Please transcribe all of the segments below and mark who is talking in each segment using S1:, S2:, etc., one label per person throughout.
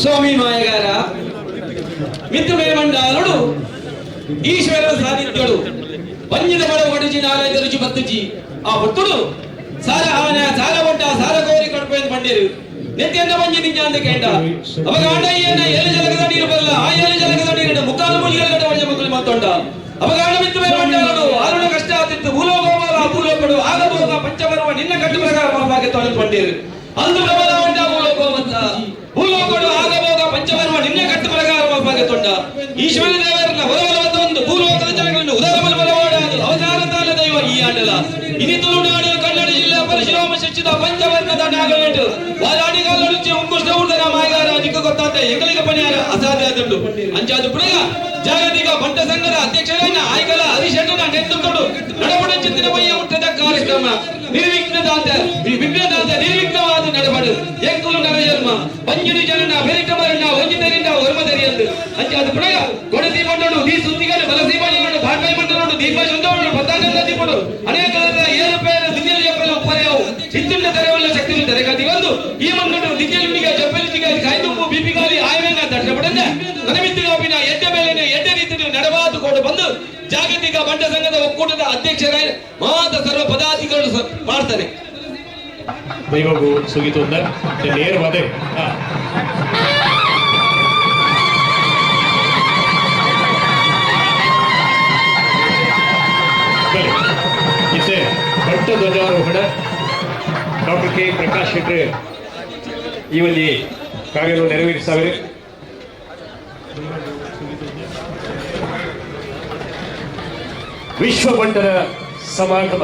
S1: ಸ್ವಾಮಿ ಮಾಯಗಾರ ಮಿತ್ರ ಮೇಮಂಡಾಲು ಈಶ್ವರ ಸಾಧಿತ್ಯಳು ಬಂದಿದ ಬಡ ಒಡಿಜಿ ನಾಲೆ ತರುಜಿ ಬತ್ತುಜಿ, ಆ ಹೊತ್ತುಡು, ಸಾಲ ಅವನ, ಸಾಲ ಕೊಟ್ಟ, ಸಾಲ ಕೋರಿ ಕಡುಪು ಎಂದು ಬಂದಿರು ನಿತ್ಯ ಎಂದ ಬಂದಿ ನಿಜ ಅಂತ ಕೇಂದ ಅವಾಗ ಅಣ್ಣಯ್ಯನ ಎಲ್ಲ ಜನಕ ತಂಡಿ ಇರಬಲ್ಲ ಆ ಎಲ್ಲ ಜನಕ ತಂಡಿ ಇರಡ ಮುಕ್ಕಾಲು ಮುಗಿಲ ಕಟ್ಟ ಮಂಜ ಮುಗಿಲು ಮತ್ತೊಂಡ. ಅವಾಗ ಅಣ್ಣ ಮಿತ್ರ ಮೇಮಂಡಾಲು ಆರುಣ ಕಷ್ಟ ಆತಿತ್ತು. ಭೂಲೋಕ ಭೂಲೋಕಡು ಆಗಬಹುದು ನಿನ್ನ ಕಟ್ಟು ಪ್ರಕಾರ ಮಾಡಬೇಕು ಅಂತ ಬಂದಿರು ಅಂದು ಪ್ರಬಲ ಮಂಡ ಭೂಲೋಕೋವಂತ ಭೂಲೋಕಡು ಆಗಬೋಗ ಪಂಚವರ್ವ ನಿನ್ನ ಕಟ್ಟು ತೊಂಡ ಈಶ್ವರ ದೇವರನ್ನ ಹೊರಬಲವತ್ತ ಒಂದು ಭೂಲೋಕದ ಜನಗಳನ್ನು ಉದರಬಲ ಬಲವಾಡಾದು ಅವತಾರ ದೈವ ಈ ಆಂಡಲ. ಇನಿ ತುಳುನಾಡು ಕನ್ನಡ ಜಿಲ್ಲಾ ಪರಶುರಾಮ ಪಂಚವರ್ಣದ ನಾಗವೇಟು. ವಾರಾಣಿಗಾಲ నుంచి ಉಂಕುಷ್ಟ ಊರ್ದನ ಮಾಯಗಾರ ನಿಕ್ಕ ಗೊತ್ತಾದ ಏಕಲಿಗ ಪಣಿಯಾರ ಅಸಾಧ್ಯ ಆದಂಡು ಅಂಚಾದು ಜಾಗತಿಕ ಬಂಟ ಸಂಘದ ಅಧ್ಯಕ್ಷರನ್ನ ಆಯ್ಕಲ ಹರಿಶೆಟ್ಟನ ನೇತೃತ್ವಡು ನಡವಡ ಚಿತ್ತಿನ ಬಯ್ಯ ಹುಟ್ಟದ ಕಾರ್ಯಕ್ರಮ. ನಿರ್ವಿಘ್ನದಾತ ಅಂಜನಿ ಜನನ ಅಭಿರಿಕ್ರಮ ಇಲ್ಲ ಹೊಂದಿದ್ದರಿಂದ ಹೊರಮದರಿ ಅಂತ ಅಂಜಿ ಅದು ಪ್ರಯ ಕೊಡ ದೀಪಣ್ಣ ನೀ ಸುತ್ತಿಗೆ ಬಲ ದೀಪಣ್ಣ ಭಾಗ್ಯ ಮಂಡಣ್ಣ ದೀಪ ಸುತ್ತಿಗೆ ಪತಾಕ ಸುತ್ತಿ ಬಿಡು ಅನೇಕ ಏನು ಪೇರ ದಿನಿಯ ಜಪಲ ಉಪರಯೋ ಚಿತ್ತಿನ ತರೆವಲ್ಲ ಶಕ್ತಿ ಇದೆ ಅದಕ್ಕೆ ಇದು ಈ ಮಂಡಣ್ಣ ದಿನಿಯ ಲುಡಿಗೆ ಜಪಲ ಸುತ್ತಿಗೆ ಕೈದುಪ್ಪು ಬಿಪಿ ಗಾಲಿ ಆಯನ ದರ್ಶನ ಬಡನೆ ಅನಮಿತ್ತಿ ಎಡ್ಡೆ ಮೇಲೆ ಎಡ್ಡೆ ರೀತಿ ನೀ ನಡವಾದ ಕೊಡ ಬಂದು ಜಾಗತಿಕ ಬಂಡ ಸಂಘದ ಒಕ್ಕೂಟದ ಅಧ್ಯಕ್ಷರೇ ಮಾತ ಸರ್ವ ಪದಾಧಿಕಾರಿಗಳು ಮಾಡ್ತಾರೆ.
S2: ദൈവകു സുഖിത്തുണ്ട് നേർ വതെ ആ ಬನ್ನಿ. ಇತ್ತೆ ಭಟ್ಟ ಧ್ವಜಾರೋಹಣ ಡಾಕ್ಟರ್ ಕೆ ಪ್ರಕಾಶ್ ಶೆಟ್ಟಿ ಈ ಒಂದು ಕಾರ್ಯವನ್ನು ನೆರವೇರಿಸ್ತಾವೆ ವಿಶ್ವ ಬಂಟರ ಸಮಾಗಮ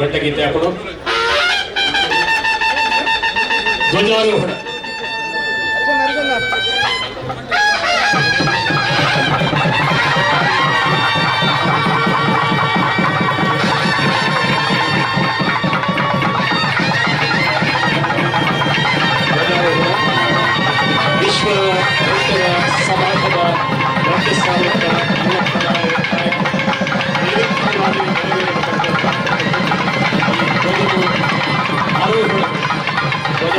S2: ಬಂಟಗೀತೆ ಹಾಕೊಂಡು. ಧ್ವಜಾರೋಹಣ ವಿಶ್ವ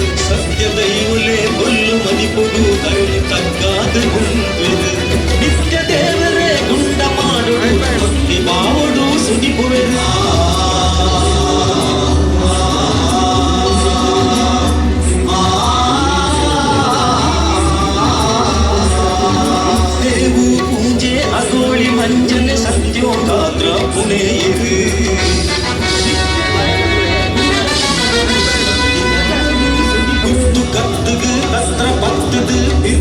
S3: ಬಿರ್ಸು ಸತ್ಯದ ಇವುಲೆ ಕೊಲ್ಲು ಮದಿಪುಡು ಕಳ್ಳು ತಗ್ಗಾದ ಗುಂಪೆರು ನಿತ್ಯ ದೇವರೇ ಗುಂಡ ಮಾಡುಡು ಭಕ್ತಿ ಬಾವುಡು ಸುದಿಪುವೆರು ದೇವು ಪೂಜೆ ಅಗೋಳಿ ಮಂಜನೆ ಸಂಜೋಗಾದ್ರ
S4: do.
S3: it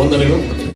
S3: ವಂದನೆಗಳು.